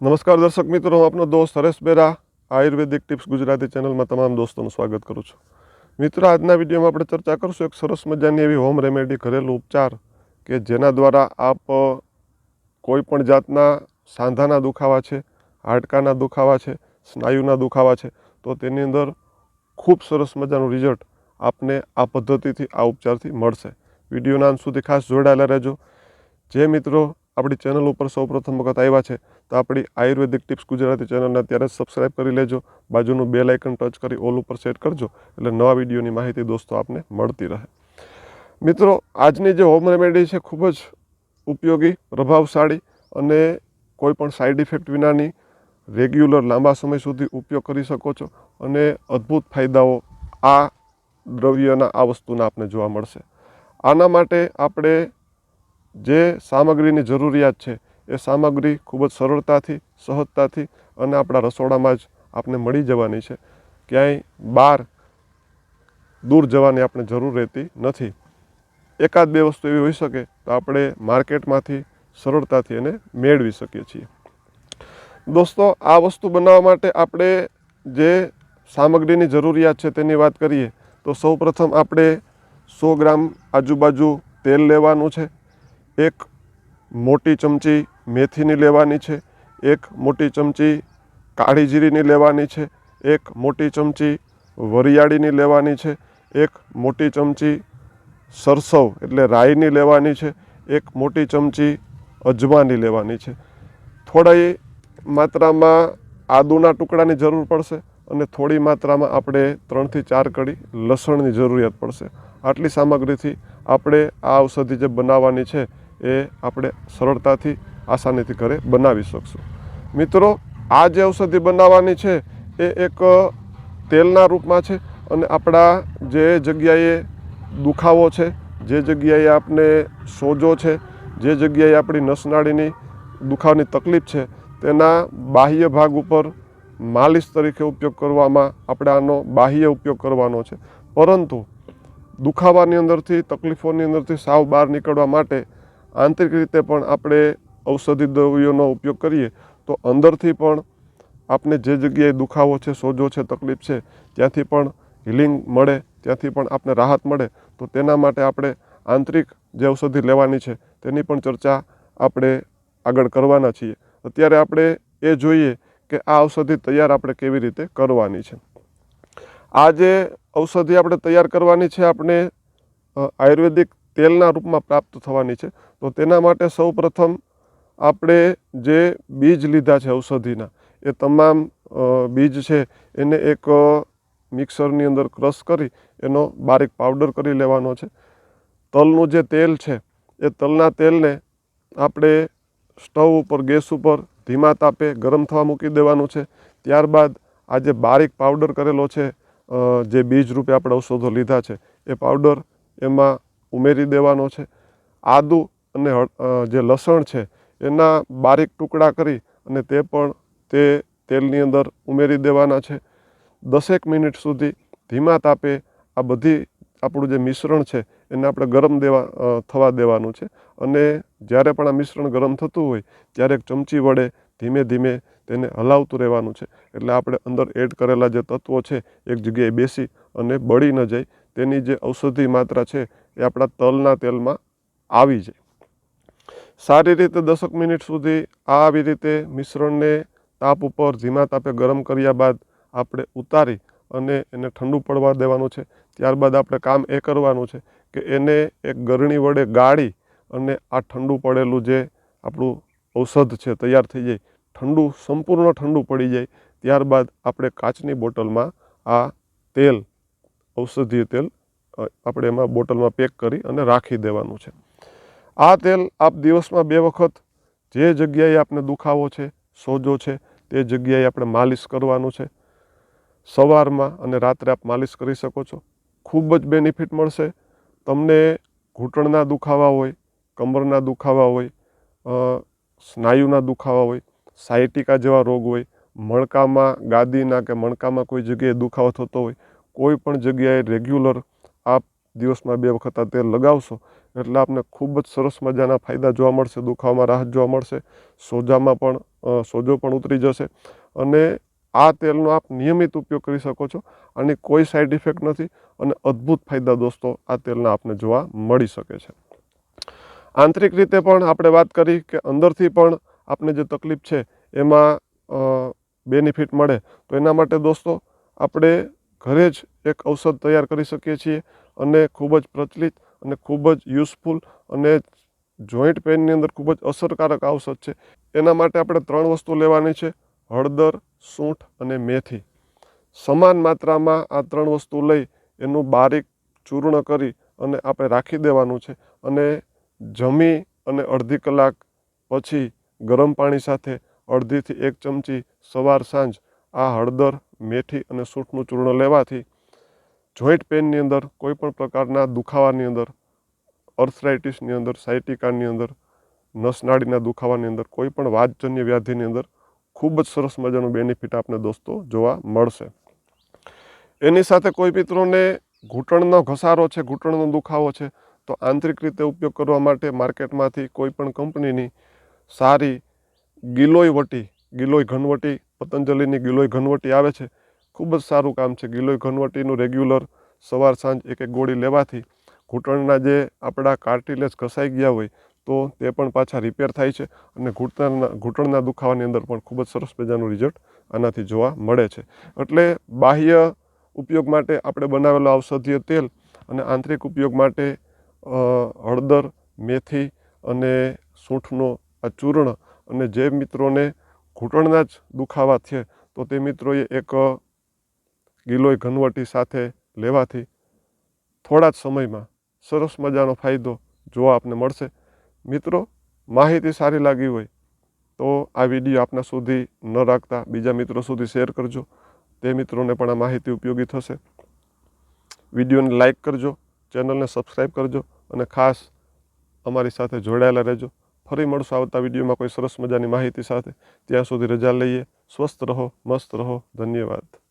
નમસ્કાર દર્શક મિત્રો, હું આપનો દોસ્ત હરેશ બેરા, આયુર્વેદિક ટિપ્સ ગુજરાતી ચેનલમાં તમામ દોસ્તોનું સ્વાગત કરું છું. મિત્રો, આજના વિડીયોમાં આપણે ચર્ચા કરીશું એક સરસ મજાની એવી હોમ રેમેડી ઘરેલું ઉપચાર કે જેના દ્વારા આપ કોઈપણ જાતના સાંધાના દુખાવા છે, હાડકાના દુખાવા છે, સ્નાયુના દુખાવા છે, તો તેની અંદર ખૂબ સરસ મજાનું રિઝલ્ટ આપને આ પદ્ધતિથી, આ ઉપચારથી મળશે. વિડીયોના અંત સુધી ખાસ જોડાયેલા રહેજો. જે મિત્રો આપણી ચેનલ ઉપર સૌપ્રથમ વખત આવ્યા છે તો આપણી આયુર્વેદિક ટિપ્સ ગુજરાતી ચેનલને અત્યારે સબસ્ક્રાઇબ કરી લેજો. બાજુનું બેલ આઇકન ટચ કરી ઓલ ઉપર સેટ કરજો એટલે નવા વિડીયોની માહિતી દોસ્તો આપને મળતી રહે. મિત્રો, આજની જે હોમ રેમેડી છે ખૂબ જ ઉપયોગી, પ્રભાવશાળી અને કોઈપણ સાઈડ ઇફેક્ટ વિનાની રેગ્યુલર લાંબા સમય સુધી ઉપયોગ કરી શકો છો અને અદ્ભુત ફાયદાઓ આ દ્રવ્યના, આ વસ્તુના આપને જોવા મળશે. આના માટે આપણે જે સામગ્રીની જરૂરિયાત છે એ સામગ્રી ખૂબ જ સરળતાથી, સહજતાથી અને આપણા રસોડામાં જ આપને મળી જવાની છે. ક્યાંય બહાર દૂર જવાની આપણે જરૂર રહેતી નથી. એકાદ બે વસ્તુ એવી હોઈ શકે તો આપણે માર્કેટમાંથી સરળતાથી એને મેળવી શકીએ છીએ. દોસ્તો, આ વસ્તુ બનાવવા માટે આપણે જે સામગ્રીની જરૂરિયાત છે તેની વાત કરીએ તો સૌપ્રથમ આપણે સો ગ્રામ આજુબાજુ તેલ લેવાનું છે. એક મોટી ચમચી મેથીની લેવાની છે, એક મોટી ચમચી કાળી જીરીની લેવાની છે, એક મોટી ચમચી વરિયાળીની લેવાની છે, એક મોટી ચમચી સરસવ એટલે રાઈની લેવાની છે, એક મોટી ચમચી અજમાની લેવાની છે. થોડી માત્રામાં આદુના ટુકડાની જરૂર પડશે અને થોડી માત્રામાં આપણે ત્રણથી ચાર કડી લસણની જરૂરિયાત પડશે. આટલી સામગ્રીથી આપણે આ ઔષધિ જે બનાવવાની છે, એ આપણે સરળતાથી આસાનીથી ઘરે બનાવી શકશું. મિત્રો, આ જે ઔષધિ બનાવવાની છે, એ એક તેલના રૂપમાં છે અને આપણા જે જગ્યાએ દુખાવો છે, જે જગ્યાએ આપને સોજો છે, જે જગ્યાએ આપણી નસનાળીની દુખાવાની તકલીફ છે, તેના બાહ્ય ભાગ ઉપર માલિશ તરીકે ઉપયોગ કરવામાં, આપણે આનો બાહ્ય ઉપયોગ કરવાનો છે. પરંતુ દુખાવાની અંદરથી, તકલીફોની અંદરથી સાવ બહાર નીકળવા માટે આંતરિક રીતે પણ આપણે ઔષધિ દ્રવ્યોનો ઉપયોગ કરીએ, તો અંદરથી પણ આપને જે જગ્યાએ દુખાવો છે, સોજો છે, તકલીફ છે, ત્યાંથી પણ હિલિંગ મળે, ત્યાંથી પણ આપને રાહત મળે, તો તેના માટે આપણે આંતરિક જે ઔષધિ લેવાની છે, તેની પણ ચર્ચા આપણે આગળ કરવાના છીએ. અત્યારે આપણે એ જોઈએ કે આ ઔષધિ તૈયાર આપણે કેવી રીતે કરવાની છે. આ જે ઔષધિ આપણે તૈયાર કરવાની છે, આપણે આયુર્વેદિક તેલના રૂપમાં પ્રાપ્ત થવાની છે, તો તેના માટે સૌ પ્રથમ આપણે જે બીજ લીધા છે ઔષધિના, એ તમામ બીજ છે, એને એક મિક્સરની અંદર ક્રશ કરી, એનો બારીક પાવડર કરી લેવાનો છે. તલનું જે તેલ છે, એ તલના તેલને આપણે સ્ટવ ઉપર, ગેસ ઉપર ધીમા તાપે ગરમ થવા મૂકી દેવાનું છે. ત્યારબાદ આ જે બારીક પાવડર કરેલો છે જે બીજ રૂપે આપણે ઔષધો લીધા છે, એ પાવડર એમાં ઉમેરી દેવાનો છે. આદું અને જે લસણ છે એના બારીક ટુકડા કરી અને તે પણ તે તેલની અંદર ઉમેરી દેવાના છે. દસેક મિનિટ સુધી ધીમા તાપે આ બધી આપણું જે મિશ્રણ છે એને આપણે ગરમ દેવા થવા દેવાનું છે. અને જ્યારે પણ આ મિશ્રણ ગરમ થતું હોય ત્યારે એક ચમચી વડે ધીમે ધીમે તેને હલાવતું રહેવાનું છે. એટલે આપણે અંદર એડ કરેલા જે તત્વો છે એક જગ્યાએ બેસી અને બળી ન જાય. તેની જે ઔષધિ માત્રા છે એ આપણા તલના તેલમાં આવી જાય. સારી રીતે દસક મિનિટ સુધી આવી રીતે મિશ્રણને તાપ ઉપર ધીમા તાપે ગરમ કર્યા બાદ આપણે ઉતારી અને એને ઠંડુ પડવા દેવાનું છે. ત્યારબાદ આપણે કામ એ કરવાનું છે કે એને એક ગરણી વડે ગાળી અને આ ઠંડુ પડેલું જે આપણું ઔષધ છે તૈયાર થઈ જાય, ઠંડુ, સંપૂર્ણ ઠંડુ પડી જાય, ત્યારબાદ આપણે કાચની બોટલમાં આ તેલ, ઔષધીય તેલ આપણે એમાં બોટલમાં પેક કરી અને રાખી દેવાનું છે. આ તેલ આપ દિવસમાં બે વખત જે જગ્યાએ આપને દુખાવો છે, સોજો છે, તે જગ્યાએ આપણે માલિશ કરવાનું છે. સવારમાં અને રાત્રે આપ માલિશ કરી શકો છો. ખૂબ જ બેનિફિટ મળશે. તમને ઘૂંટણના દુખાવા હોય, કમરના દુખાવા હોય સ્નાયુના દુખાવા હોય, સાયટિકા જેવા રોગ હોય, મણકામાં, ગાદીના કે મણકામાં કોઈ જગ્યાએ દુખાવો થતો હોય, કોઈ પણ જગ્યાએ રેગ્યુલર આપ દિવસમાં બે વખત આ તેલ લગાવશો, એટલે આપને ખૂબ જ સરસ મજાના ફાયદા જોવા મળશે, દુખાવામાં રાહત જોવા મળશે, સોજામાં પણ સોજો પણ ઉતરી જશે. અને આ તેલનો આપ નિયમિત ઉપયોગ કરી શકો છો આની કોઈ સાઈડ ઇફેક્ટ નથી અને અદ્ભુત ફાયદા દોસ્તો આ તેલના આપને જોવા મળી શકે છે. આંતરિક રીતે પણ આપણે વાત કરી કે અંદરથી પણ આપને જે તકલીફ છે એમાં બેનિફિટ મળે, તો એના માટે દોસ્તો આપણે ઘરે જ એક ઔષધ તૈયાર કરી શકીએ છીએ. અને ખૂબ જ પ્રચલિત અને ખૂબ જ યુઝફુલ અને જોઈન્ટ પેનની અંદર ખૂબ જ અસરકારક ઔષધ છે. એના માટે આપણે ત્રણ વસ્તુ લેવાની છે, હળદર, સૂંઠ અને મેથી. સમાન માત્રામાં આ ત્રણ વસ્તુ લઈ એનું બારીક ચૂર્ણ કરી અને આપણે રાખી દેવાનું છે અને જમી અને અડધી કલાક પછી ગરમ પાણી સાથે અડધીથી એક ચમચી સવાર સાંજ આ હળદર, મેથી અને સૂંઠનું ચૂર્ણ લેવાથી જોઈન્ટ પેનની અંદર, કોઈ પણ પ્રકારના દુખાવાની અંદર અર્થરાઇટિસની અંદર સાયટિકાની અંદર, નસનાળીના દુખાવાની અંદર, કોઈ પણ વાતજન્ય વ્યાધિની અંદર ખૂબ જ સરસ મજાનું બેનિફિટ આપને દોસ્તો જોવા મળશે. એની સાથે કોઈ મિત્રોને ઘૂંટણનો ઘસારો છે, ઘૂંટણનો દુખાવો છે, તો આંતરિક રીતે ઉપયોગ કરવા માટે માર્કેટમાંથી કોઈ પણ કંપનીની સારી ગિલોય વટી, ગિલોય ઘનવટી, પતંજલિની ગિલોય ઘનવટી આવે છે ખૂબ જ સારું કામ છે. ગિલોય ઘનવટીનું રેગ્યુલર સવાર સાંજ એક એક ગોળી લેવાથી ઘૂંટણના જે આપણા કાર્ટિલેજ ઘસાઈ ગયા હોય તો તે પણ પાછા રિપેર થાય છે અને ઘૂંટણના ઘૂંટણના દુખાવાની અંદર પણ ખૂબ જ સરસ મજાનું રિઝલ્ટ આનાથી જોવા મળે છે. એટલે બાહ્ય ઉપયોગ માટે આપણે બનાવેલો ઔષધીય તેલ અને આંતરિક ઉપયોગ માટે હળદર, મેથી અને સૂંઠનો આ ચૂર્ણ અને જે મિત્રોને ઘૂંટણના જ દુખાવા છે તો તે મિત્રોએ એક ગિલોય ઘનવટી સાથે લેવાથી થોડા જ સમયમાં સરસ મજાનો ફાયદો જોવા આપને મળશે. મિત્રો, માહિતી સારી લાગી હોય તો આ વીડિયો આપના સુધી ન રાખતા, બીજા મિત્રો સુધી શેર કરજો. તે મિત્રોને પણ આ માહિતી ઉપયોગી થશે. વિડીયોને લાઈક કરજો, ચેનલને સબસ્ક્રાઈબ કરજો અને ખાસ અમારી સાથે જોડાયેલા રહેજો. ફરી મળશું આવતા વિડીયોમાં કોઈ સરસ મજાની માહિતી સાથે. ત્યાં સુધી રજા લઈએ. સ્વસ્થ રહો, મસ્ત રહો. ધન્યવાદ.